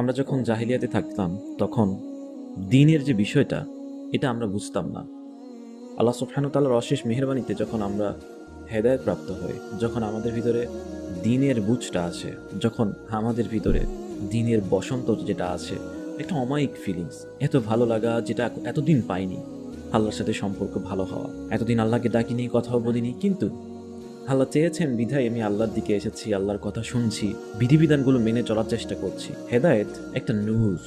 আমরা যখন জাহিলিয়াতে থাকতাম, তখন দিনের যে বিষয়টা, এটা আমরা বুঝতাম না। আল্লাহ সুবহানুতাল্লাহর অশেষ মেহরবানিতে যখন আমরা হেদায়ত প্রাপ্ত হই, যখন আমাদের ভিতরে দিনের বুঝটা আছে যখন আমাদের ভিতরে দিনের বসন্ত যেটা আছে, একটা অমায়িক ফিলিংস এত ভালো লাগা যেটা এতদিন পাইনি, আল্লাহর সাথে সম্পর্ক ভালো হওয়া। এতদিন আল্লাহকে ডাকিনি, কথাও বলিনি, কিন্তু আল্লাহ চেয়েছেন, বিধায় আমি আল্লাহর দিকে এসেছি, আল্লাহর কথা শুনছি, বিধিবিধানগুলো মেনে চলার চেষ্টা করছি। হেদায়েত একটা নূর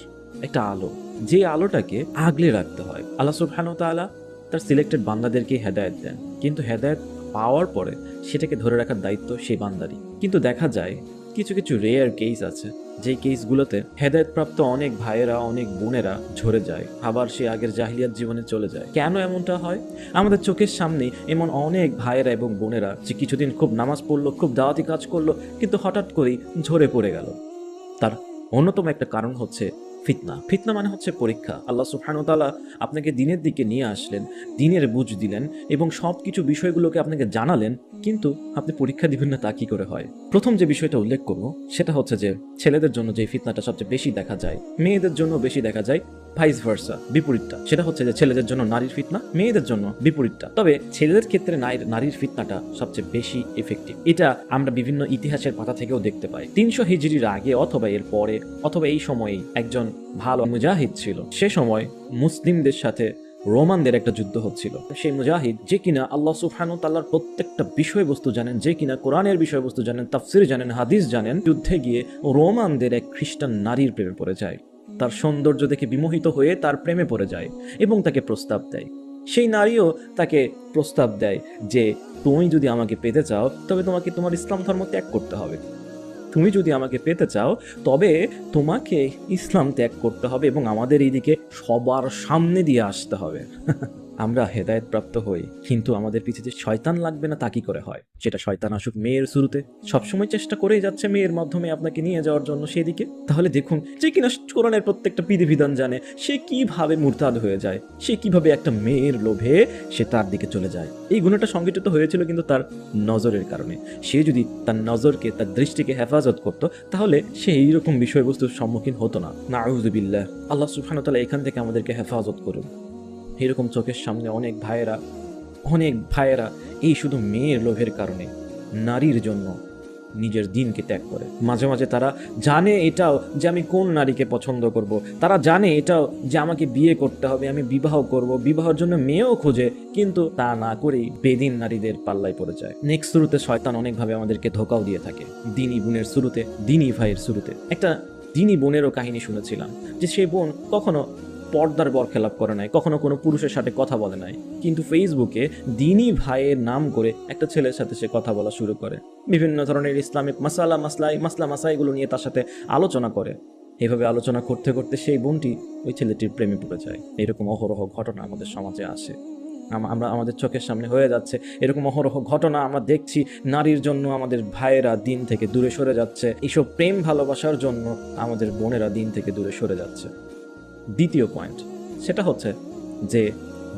একটা আলো। যে আলোটাকে আগলে রাখতে হয়। আল্লাহ সুবহান তালা তার সিলেক্টেড বান্দাদেরকে হেদায়েত দেন। কিন্তু হেদায়েত পাওয়ার পরে সেটাকে ধরে রাখার দায়িত্ব সেই বান্দারই। কিন্তু দেখা যায়, কিছু কিছু রেয়ার কেস আছে। যেই কেসগুলোতে হেদায়তপ্রাপ্ত অনেক ভাইয়েরা, অনেক বোনেরা ঝরে যায়, আবার সে আগের জাহিলিয়াত জীবনে চলে যায়। কেন এমনটা হয়? আমাদের চোখের সামনে এমন অনেক ভাইয়েরা এবং বোনেরা যে কিছুদিন খুব নামাজ পড়ল, খুব দাওয়াতি কাজ করল, কিন্তু হঠাৎ করেই ঝরে পড়ে গেল। তার অন্যতম একটা কারণ হচ্ছে ফিতনা। ফিতনা মানে হচ্ছে পরীক্ষা। আল্লাহ সুফানুতালা আপনাকে দিনের দিকে নিয়ে আসলেন, দিনের বুঝ দিলেন এবং সব কিছু বিষয়গুলোকে আপনাকে জানালেন, কিন্তু আপনি পরীক্ষা দিবেন না তা কী করে হয়? প্রথম যে বিষয়টা উল্লেখ করব, সেটা হচ্ছে যে ছেলেদের জন্য যে ফিতনাটা সবচেয়ে বেশি দেখা যায়, মেয়েদের জন্য বেশি দেখা যায় ভাইস ভার্সা বিপরীতটা। সেটা হচ্ছে যে ছেলেদের জন্য নারীর ফিতনা, মেয়েদের জন্য বিপরীতটা। তবে ছেলেদের ক্ষেত্রে নারীর ফিতনাটা সবচেয়ে বেশি এফেক্টিভ এটা আমরা বিভিন্ন ইতিহাসের পাতা থেকেও দেখতে পাই। তিনশো হিজড়ির আগে অথবা এর পরে, অথবা এই সময়েই একজন ভালো মুজাহিদ ছিল। সে সময় মুসলিমদের সাথে রোমানদের একটা যুদ্ধ হচ্ছিল। সেই মুজাহিদ যে কিনা আল্লাহ সুফহানু তাল্লার প্রত্যেকটা বিষয়বস্তু জানেন, যে কিনা কোরআনের বিষয়বস্তু জানেন, তাফসির জানেন, হাদিস জানেন, যুদ্ধে গিয়ে রোমানদের এক খ্রিস্টান নারীর প্রেমে পড়ে যায়। তার সৌন্দর্য দেখে বিমোহিত হয়ে তার প্রেমে পড়ে যায় এবং তাকে প্রস্তাব দেয়। সেই নারীও তাকে প্রস্তাব দেয় যে, তুমি যদি আমাকে পেতে চাও, তবে তোমাকে তোমার ইসলাম ধর্ম ত্যাগ করতে হবে। তুমি যদি আমাকে পেতে চাও, তবে তোমাকে ইসলাম ত্যাগ করতে হবে এবং আমাদের এইদিকে সবার সামনে দিয়ে আসতে হবে। আমরা হেদায়েত প্রাপ্ত হই, কিন্তু আমাদের পিছে যে শয়তান লাগবে না তা কি করে হয়? সেটা শয়তান আসুক মেয়ের শুরুতে। সবসময় চেষ্টা করেই যাচ্ছে মেয়ের মাধ্যমে আপনাকে নিয়ে যাওয়ার জন্য সেদিকে। তাহলে দেখুন, যে কিনা কোরআনের প্রত্যেকটা বিধিবিধান জানে, সে কীভাবে মুরতাদ হয়ে যায়, সে কীভাবে একটা মেয়ের লোভে সে তার দিকে চলে যায়। এই গুণটা সংগঠিত হয়েছিল কিন্তু তার নজরের কারণে। সে যদি তার নজরকে, তার দৃষ্টিকে হেফাজত করত, তাহলে সে এইরকম বিষয়বস্তুর সম্মুখীন হতো না। না আউজুবিল্লাহ আল্লাহ ওয়া এখান থেকে আমাদেরকে হেফাজত করুন। এরকম চোখের সামনে অনেক ভাইয়েরা অনেক ভাইয়েরা এই শুধু মেয়ের লোভের কারণে, নারীর জন্য নিজের দিনকে ত্যাগ করে। মাঝে মাঝে তারা জানে এটাও যে আমি কোন নারীকে পছন্দ করব। তারা জানে এটাও যে আমাকে বিয়ে করতে হবে, আমি বিবাহ করব, বিবাহের জন্য মেয়েও খোঁজে, কিন্তু তা না করেই বেদিন নারীদের পাল্লায় পড়ে যায়। নেক্সট শুরুতে শয়তান অনেকভাবে আমাদেরকে ধোকাও দিয়ে থাকে, দিনী বোনের শুরুতে, দিনী ভাইয়ের শুরুতে। একটা দিনী বোনেরও কাহিনী শুনেছিলাম যে সেই বোন কখনো পর্দার বর খেলাপ করে নাই, কখনো কোনো পুরুষের সাথে কথা বলে নাই। কিন্তু ফেসবুকে দিনী ভাইয়ের নাম করে একটা ছেলের সাথে সে কথা বলা শুরু করে। বিভিন্ন ধরনের ইসলামিক মাসালা, মাসলাই, মাসলা মাসাইগুলো নিয়ে তার সাথে আলোচনা করে। এভাবে আলোচনা করতে করতে সেই বোনটি ওই ছেলেটির প্রেমে পড়ে যায়। এরকম অহরহ ঘটনা আমাদের সমাজে আসে। আমরা আমাদের চোখের সামনে হয়ে যাচ্ছে। এরকম অহরহ ঘটনা আমরা দেখছি, নারীর জন্য আমাদের ভাইয়েরা দিন থেকে দূরে সরে যাচ্ছে। এইসব প্রেম ভালোবাসার জন্য আমাদের বোনেরা দিন থেকে দূরে সরে যাচ্ছে। দ্বিতীয় পয়েন্ট। সেটা হচ্ছে যে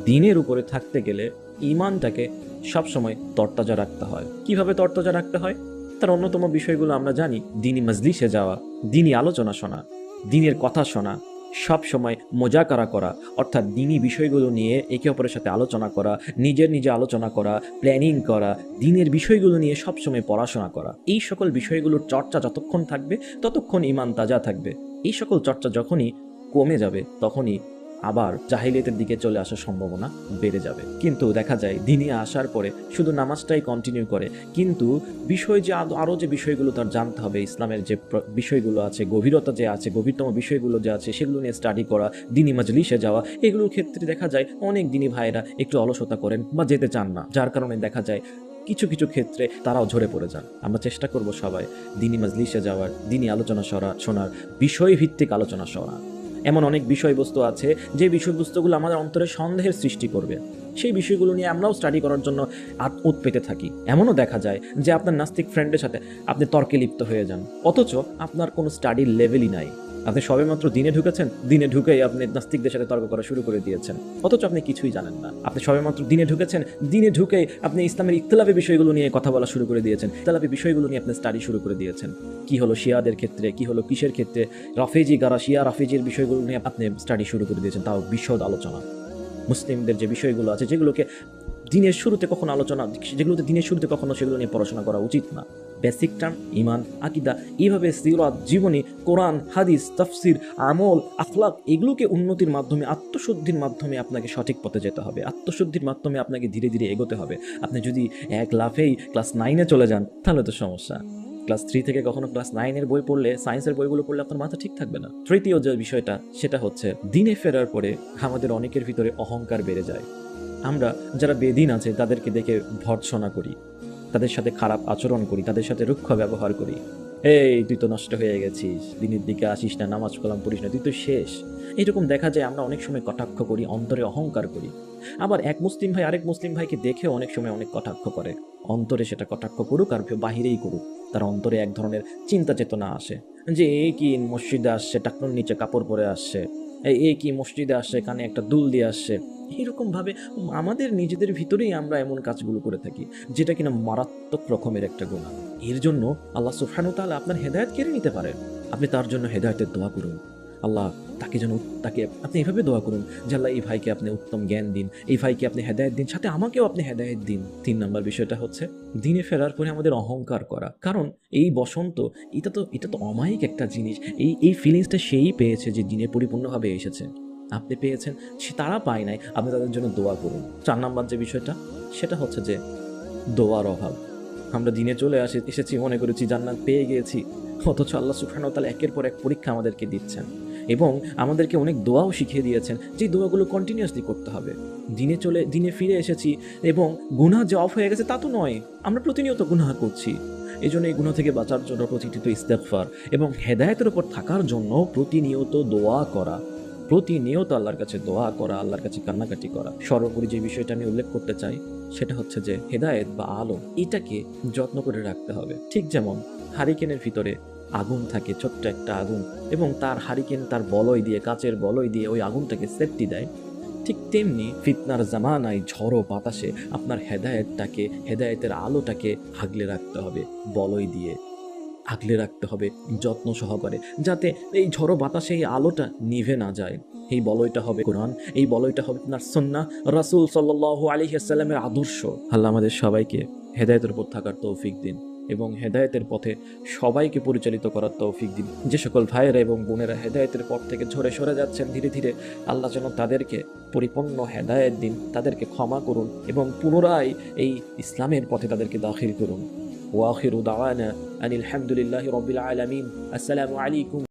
দিনের উপরে থাকতে গেলে ইমানটাকে সবসময় তরতাজা রাখতে হয়। কীভাবে তরতাজা রাখতে হয়? তার অন্যতম বিষয়গুলো আমরা জানি। দিনী মজলিসে যাওয়া, দিনী আলোচনা শোনা, দিনের কথা শোনা সব সময় মজাকারা করা, অর্থাৎ দিনী বিষয়গুলো নিয়ে একে অপরের সাথে আলোচনা করা, নিজের নিজে আলোচনা করা, প্ল্যানিং করা, দিনের বিষয়গুলো নিয়ে সবসময় পড়াশোনা করা। এই সকল বিষয়গুলোর চর্চা যতক্ষণ থাকবে, ততক্ষণ ইমান তাজা থাকবে। এই সকল চর্চা যখনই কমে যাবে, তখনই আবার জাহিলিয়াতের দিকে চলে আসার সম্ভাবনা বেড়ে যাবে। কিন্তু দেখা যায়, দিনে আসার পরে শুধু নামাজটাই কন্টিনিউ করে। কিন্তু বিষয় যে আরো- আরও যে বিষয়গুলো তার জানতে হবে, ইসলামের যে বিষয়গুলো আছে, গভীরতা যে আছে, গভীরতম বিষয়গুলো যে আছে, সেগুলো নিয়ে স্টাডি করা দিনী মাজলিসে যাওয়া, এগুলোর ক্ষেত্রে দেখা যায় অনেক দিনী ভাইয়েরা একটু অলসতা করেন বা যেতে চান না। যার কারণে দেখা যায় কিছু কিছু ক্ষেত্রে তারাও ঝরে পড়ে যান। আমরা চেষ্টা করব সবাই দিনী মাজলিসে যাওয়ার দিনী আলোচনা শোনা শোনার, বিষয়ভিত্তিক আলোচনা শোনা এমন অনেক বিষয়বস্তু আছে, যে বিষয়বস্তুগুলো আমাদের অন্তরে সন্দেহের সৃষ্টি করবে। সেই বিষয়গুলো নিয়ে আমরাও স্টাডি করার জন্য উৎ পেতে থাকি। এমনও দেখা যায় যে আপনার নাস্তিক ফ্রেন্ডের সাথে আপনি তর্কে লিপ্ত হয়ে যান। অথচ আপনার কোনো স্টাডির লেভেলই নাই। আপনি সবেমাত্র দিনে ঢুকেছেন? দিনে ঢুকেই আপনি নাস্তিকদের সাথে তর্ক করা শুরু করে দিয়েছেন। অথচ আপনি কিছুই জানেন না। আপনি সবেমাত্র দিনে ঢুকেছেন। দিনে ঢুকেই আপনি ইসলামের ইখতলাফি বিষয়গুলো নিয়ে কথা বলা শুরু করে দিয়েছেন। ইখতলাফি বিষয়গুলো নিয়ে আপনি স্টাডি শুরু করে দিয়েছেন। কি হলো শিয়াদের ক্ষেত্রে? কি হলো কিসের ক্ষেত্রে? রাফেজি গারা শিয়া রাফেজির বিষয়গুলো নিয়ে আপনি স্টাডি শুরু করে দিয়েছেন। তাও বিশদ আলোচনা। মুসলিমদের যে বিষয়গুলো আছে, যেগুলোকে দিনের শুরুতে কখনো আলোচনা, যেগুলোতে দিনের শুরুতে কখনো সেগুলো নিয়ে পড়াশোনা করা উচিত না। বেসিক টার্ম ইমান আকিদা, এইভাবে সিরাত জীবনী, কোরআন, হাদিস, তফসির, আমল, আখলাক, এগুলোকে উন্নতির মাধ্যমে, আত্মশুদ্ধির মাধ্যমে আপনাকে সঠিক পথে যেতে হবে। আত্মশুদ্ধির মাধ্যমে আপনাকে ধীরে ধীরে এগোতে হবে। আপনি যদি এক লাফেই ক্লাস নাইনে চলে যান, তাহলে তো সমস্যা। ক্লাস থ্রি থেকে কখনো ক্লাস নাইনের বই পড়লে সায়েন্সের বইগুলো পড়লে আপনার মাথা ঠিক থাকবে না। তৃতীয় যে বিষয়টা, সেটা হচ্ছে দিনে ফেরার পরে আমাদের অনেকের ভিতরে অহংকার বেড়ে যায়। আমরা যারা বেদিন আছে, তাদেরকে দেখে ভর্ৎসনা করি। তাদের সাথে খারাপ আচরণ করি, তাদের সাথে রুক্ষ ব্যবহার করি। এই, তুই তো নষ্ট হয়ে গেছিস। দিনের দিকে আসিস না, নামাজ কলাম পড়িস না, তুই তো শেষ। এরকম দেখা যায়, আমরা অনেক সময় কটাক্ষ করি, অন্তরে অহংকার করি। আবার এক মুসলিম ভাই আরেক মুসলিম ভাইকে দেখেও অনেক সময় অনেক কটাক্ষ করে। অন্তরে সেটা কটাক্ষ করুক আর বাহিরেই করুক। তার অন্তরে এক ধরনের চিন্তা চেতনা আসে। যে, এ কি মসজিদে আসছে, টাকনুর নিচে কাপড় পরে আসছে। এই, এ কি মসজিদে আসছে এখানে একটা দুল দিয়ে আসছে এরকম ভাবে আমাদের নিজেদের ভিতরেই আমরা এমন কাজগুলো করে থাকি, যেটা কিনা মারাত্মক রকমের একটা গুণা। এর জন্য আল্লাহ সুফানুতাল আপনার হেদায়ত কেড়ে নিতে পারেন। আপনি তার জন্য হেদায়তের দোয়া করুন। আল্লাহ, তাকে যেন, তাকে আপনি এভাবে দোয়া করুন যে আল্লাহ, এই ভাইকে আপনি উত্তম জ্ঞান দিন, এই ভাইকে আপনি হেদায়েত দিন, সাথে আমাকেও আপনি হেদায়েত দিন। তিন নম্বর বিষয়টা হচ্ছে, দিনে ফেরার পরে আমাদের অহংকার করা। কারণ এই বসন্ত, এটা তো এটা তো অমায়িক একটা জিনিস। এই এই ফিলিংসটা সেই পেয়েছে যে দিনে পরিপূর্ণভাবে এসেছে। আপনি পেয়েছেন, সে তারা পায় নাই, আপনি তাদের জন্য দোয়া করুন। চার নাম্বার যে বিষয়টা, সেটা হচ্ছে যে দোয়ার অভাব। আমরা দিনে চলে আসি, এসেছি, মনে করেছি জান্নাত পেয়ে গিয়েছি, অথচ আল্লাহ সুফানো তাহলে একের পর এক পরীক্ষা আমাদেরকে দিচ্ছেন। এবং আমাদেরকে অনেক দোয়াও শিখিয়ে দিয়েছেন যে দোয়াগুলো কন্টিনিউয়াসলি করতে হবে। দিনে চলে, দিনে ফিরে এসেছি এবং গুনাহ যে অফ হয়ে গেছে তা তো নয়, আমরা প্রতিনিয়ত গুনাহ করছি। এই জন্য এই গুণ থেকে বাঁচার জন্য প্রতিষ্ঠিত ইস্তেকফার এবং হেদায়তের উপর থাকার জন্য প্রতিনিয়ত দোয়া করা। প্রতিনিয়ত আল্লাহর কাছে দোয়া করা, আল্লাহর কাছে কান্নাকাটি করা। সর্বোপরি যে বিষয়টা আমি উল্লেখ করতে চাই, সেটা হচ্ছে যে হেদায়েত বা আলো, এটাকে যত্ন করে রাখতে হবে। ঠিক যেমন হারিকেনের ভিতরে আগুন থাকে, ছোট্ট একটা আগুন। এবং তার হারিকেন, তার বলয় দিয়ে, কাচের বলয় দিয়ে ওই আগুনটাকে সেফটি দেয়। ঠিক তেমনি ফিতনার জামানায় ঝড়ো বাতাসে আপনার হেদায়েতটাকে, হেদায়েতের আলোটাকে আগলে রাখতে হবে, বলয় দিয়ে। আগলে রাখতে হবে, যত্ন সহকারে, যাতে এই ঝড়ো বাতাসে এই আলোটা নিভে না যায়। এই বলয়টা হবে কোরআন, এই বলয়টা হবে আপনার সন্না রাসুল সাল্লাহ আলিহাস্লামের আদর্শ। আল্লাহ আমাদের সবাইকে হেদায়তের উপর থাকার তৌফিক দিন। এবং হেদায়তের পথে সবাইকে পরিচালিত করার তৌফিক দিন। যে সকল ভাইয়েরা এবং বোনেরা হেদায়তের পথ থেকে ঝরে সরে যাচ্ছেন, ধীরে ধীরে আল্লাহ যেন তাদেরকে পরিপূর্ণ হেদায়ত দিন, তাদেরকে ক্ষমা করুন এবং পুনরায় এই ইসলামের পথে তাদেরকে দাখিল করুন। ওয়াখির দাওয়ানা আনিল হামদুলিল্লাহ রবিল আলমিন। আসসালামু আলাইকুম।